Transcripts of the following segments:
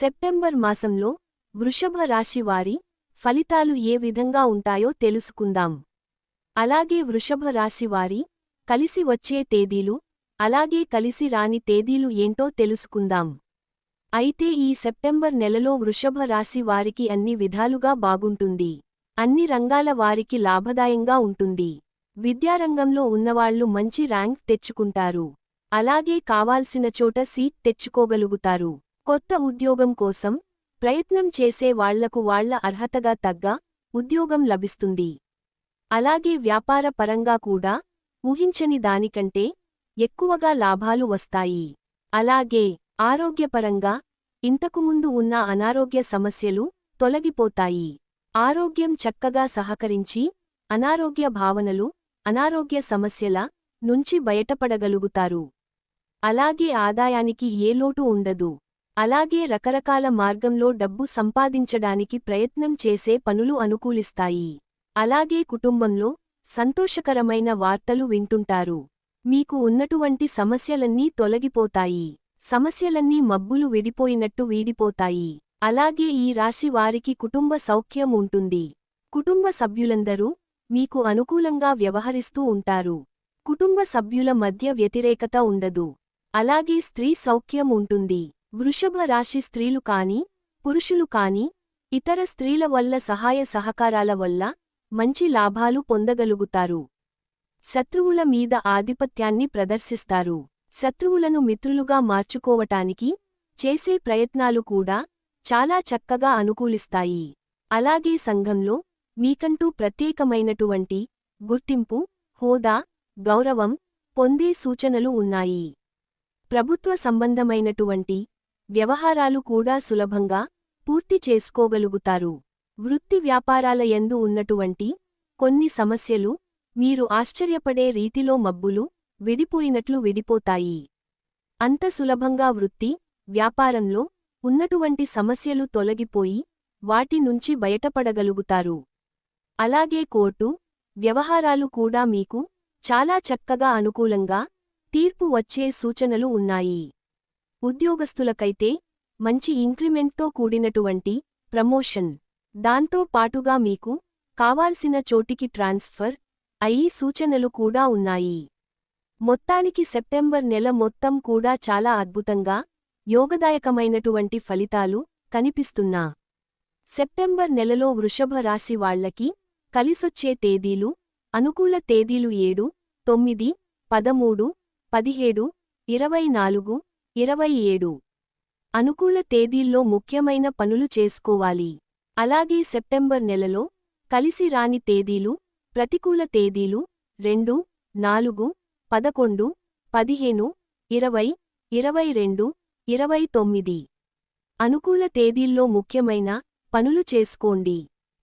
September మాసంలో వృషభ రాశి వారి ఫలితాలు ఏ విధంగా ఉంటాయో తెలుసుకుందాం. అలాగే వృషభ రాశి వారి కలిసి వచ్చే తేదీలు అలాగే కలిసి రాని తేదీలు ఏంటో తెలుసుకుందాం. అయితే ఈ సెప్టెంబర్ నెలలో వృషభ రాశి వారికి అన్ని విధాలుగా బాగుంటుంది. అన్ని రంగాల వారికి లాభదాయంగా ఉంటుంది. విద్యారంగంలో ఉన్నవాళ్ళు మంచి ర్యాంక్ తెచ్చుకుంటారు. అలాగే కావాల్సిన చోట సీట్ తెచ్చుకోగలుగుతారు. కొత్త ఉద్యోగం కోసం ప్రయత్నం చేసే వాళ్ళకు వాళ్ళ అర్హతగా తగ్గ ఉద్యోగం లభిస్తుంది. అలాగే వ్యాపార పరంగా కూడా ఊహించని దానికంటే ఎక్కువగా లాభాలు వస్తాయి. అలాగే ఆరోగ్యపరంగా ఇంతకుముందు ఉన్న అనారోగ్య సమస్యలు తొలగిపోతాయి. ఆరోగ్యం చక్కగా సహకరించి అనారోగ్య భావనలు అనారోగ్య సమస్యల నుంచి బయటపడగలుగుతారు. అలాగే ఆదాయానికి ఏ లోటు ఉండదు. అలాగే రకరకాల మార్గంలో డబ్బు సంపాదించడానికి ప్రయత్నం చేసే పనులు అనుకూలిస్తాయి. అలాగే కుటుంబంలో సంతోషకరమైన వార్తలు వింటుంటారు. మీకు ఉన్నటువంటి సమస్యలన్నీ తొలగిపోతాయి. సమస్యలన్నీ మబ్బులు విడిపోయినట్టు వీడిపోతాయి. అలాగే ఈ రాశి వారికి కుటుంబ సౌఖ్యం ఉంటుంది. కుటుంబ సభ్యులందరూ మీకు అనుకూలంగా వ్యవహరిస్తూ ఉంటారు. కుటుంబ సభ్యుల మధ్య వ్యతిరేకత ఉండదు. అలాగే స్త్రీ సౌఖ్యం ఉంటుంది. వృషభ రాశి స్త్రీలు కాని పురుషులు కాని ఇతర స్త్రీల వల్ల సహాయ సహకారాల వల్ల మంచి లాభాలు పొందగలుగుతారు. శత్రువుల మీద ఆధిపత్యాన్ని ప్రదర్శిస్తారు. శత్రువులను మిత్రులుగా మార్చుకోవటానికి చేసే ప్రయత్నాలు కూడా చాలా చక్కగా అనుకూలిస్తాయి. అలాగే సంఘంలో మీకంటూ ప్రత్యేకమైనటువంటి గుర్తింపు హోదా గౌరవం పొందే సూచనలు ఉన్నాయి. ప్రభుత్వ సంబంధమైనటువంటి వ్యవహారాలు కూడా సులభంగా పూర్తి చేసుకోగలుగుతారు. వృత్తి వ్యాపారాల యందు ఉన్నటువంటి కొన్ని సమస్యలు మీరు ఆశ్చర్యపడే రీతిలో మబ్బులు విడిపోయినట్లు విడిపోతాయి. అంత సులభంగా వృత్తి వ్యాపారంలో ఉన్నటువంటి సమస్యలు తొలగిపోయి వాటి నుంచి బయటపడగలుగుతారు. అలాగే కోర్టు వ్యవహారాలు కూడా మీకు చాలా చక్కగా అనుకూలంగా తీర్పు వచ్చే సూచనలు ఉన్నాయి. ఉద్యోగస్తులకైతే మంచి ఇంక్రిమెంట్తో కూడినటువంటి ప్రమోషన్. దాంతో పాటుగా మీకు కావాల్సిన చోటికి ట్రాన్స్ఫర్ అయ్యి సూచనలు కూడా ఉన్నాయి. మొత్తానికి సెప్టెంబర్ నెల మొత్తం కూడా చాలా అద్భుతంగా యోగదాయకమైనటువంటి ఫలితాలు కనిపిస్తున్నా. సెప్టెంబర్ నెలలో వృషభ రాశి వాళ్ళకి కలిసొచ్చే తేదీలు అనుకూల తేదీలు ఏడు తొమ్మిది పదమూడు పదిహేడు ఇరవై నాలుగు ఇరవై ఏడు. అనుకూల తేదీల్లో ముఖ్యమైన పనులు చేసుకోవాలి. అలాగే సెప్టెంబర్ నెలలో కలిసి రాని తేదీలు ప్రతికూల తేదీలు రెండు నాలుగు పదకొండు పదిహేను ఇరవై ఇరవై రెండు ఇరవై తొమ్మిది. అనుకూల తేదీల్లో ముఖ్యమైన పనులు చేసుకోండి.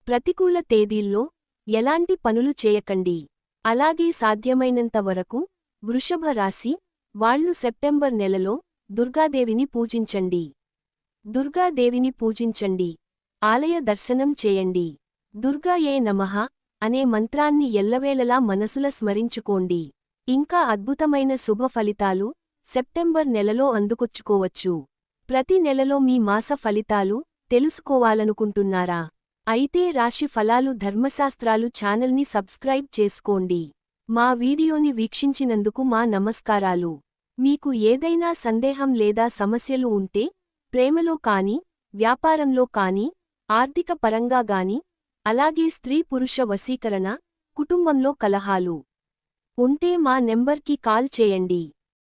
ప్రతికూల తేదీల్లో ఎలాంటి పనులు చేయకండి. అలాగే సాధ్యమైనంత వరకు వృషభ రాశి వాళ్ళు సెప్టెంబర్ నెలలో దుర్గాదేవిని పూజించండి. దుర్గాదేవిని పూజించండి. ఆలయ దర్శనం చేయండి. దుర్గాయే నమః అనే మంత్రాన్ని ఎల్లవేళలా మనసుల స్మరించుకోండి. ఇంకా అద్భుతమైన శుభ ఫలితాలు సెప్టెంబర్ నెలలో అందుకొచ్చుకోవచ్చు. ప్రతి నెలలో మీ మాస ఫలితాలు తెలుసుకోవాలనుకుంటున్నారా? అయితే రాశి ఫలాలు ధర్మశాస్త్రాలు ఛానల్ని సబ్స్క్రైబ్ చేసుకోండి. మా వీడియోని వీక్షించినందుకు మా నమస్కారాలు. మీకు ఏదైనా సందేహం లేదా సమస్యలు ఉంటే ప్రేమలో కాని వ్యాపారంలో కాని ఆర్థిక పరంగా గాని అలాగే స్త్రీ పురుష వశీకరణ కుటుంబంలో కలహాలు. ఉంటే మా నెంబర్కి కాల్ చేయండి.